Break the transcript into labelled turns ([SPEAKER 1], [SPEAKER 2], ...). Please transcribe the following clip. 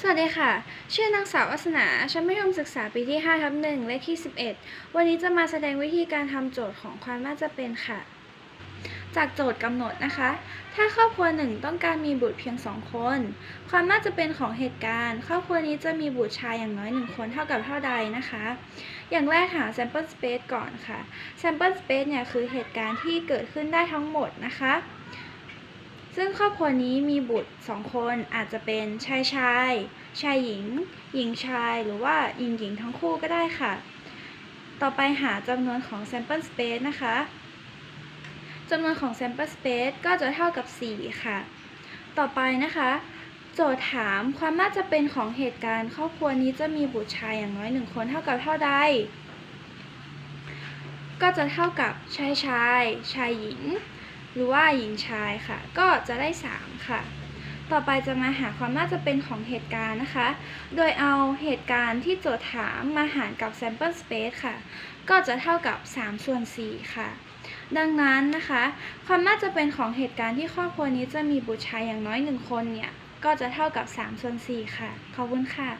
[SPEAKER 1] สวัสดีค่ะ ชื่อนางสาววัสนา ชั้นมัธยมศึกษาปีที่5ทับหนึ่งเลขที่ 11 วันนี้จะมาแสดงวิธีการทำโจทย์ของความน่าจะเป็นค่ะ จากโจทย์กำหนดนะคะ ถ้าครอบครัวหนึ่งต้องการมีบุตรเพียงสองคน ความน่าจะเป็นของเหตุการณ์ ครอบครัวนี้จะมีบุตรชายอย่างน้อยหนึ่งคนเท่ากับเท่าใดนะคะ อย่างแรกหา sample space ก่อนค่ะ sample space เนี่ยคือเหตุการณ์ที่เกิดขึ้นได้ทั้งหมดนะคะ ซึ่งครอบครัวนี้มีบุตรสองคนอาจจะเป็นชายชาย ชายหญิง หญิงชาย หรือว่าหญิงหญิงทั้งคู่ก็ได้ค่ะ ต่อไปหาจำนวนของ sample space นะคะจำนวนของ sample space ก็จะเท่ากับ 4 ค่ะ ต่อไปนะคะ โจทย์ถามความน่าจะเป็นของเหตุการณ์ ครอบครัวนี้จะมีบุตรชายอย่างน้อยหนึ่งคนเท่ากับเท่าใด ก็จะเท่ากับชายชาย ชายหญิง หรือว่าหญิงชายค่ะ ก็จะได้ 3 ค่ะ ต่อไปจะมาหาความน่าจะเป็นของเหตุการณ์นะคะ โดยเอาเหตุการณ์ที่โจทย์ถามมาหารกับ sample space ค่ะ ก็จะเท่ากับ 3 ส่วน 4 ค่ะ ดังนั้นนะคะ ความน่าจะเป็นของเหตุการณ์ที่ครอบครัวนี้จะมีบุตรชายอย่างน้อย 1 คนเนี่ย ก็จะเท่ากับ 3 ส่วน 4 ค่ะ ขอบคุณค่ะ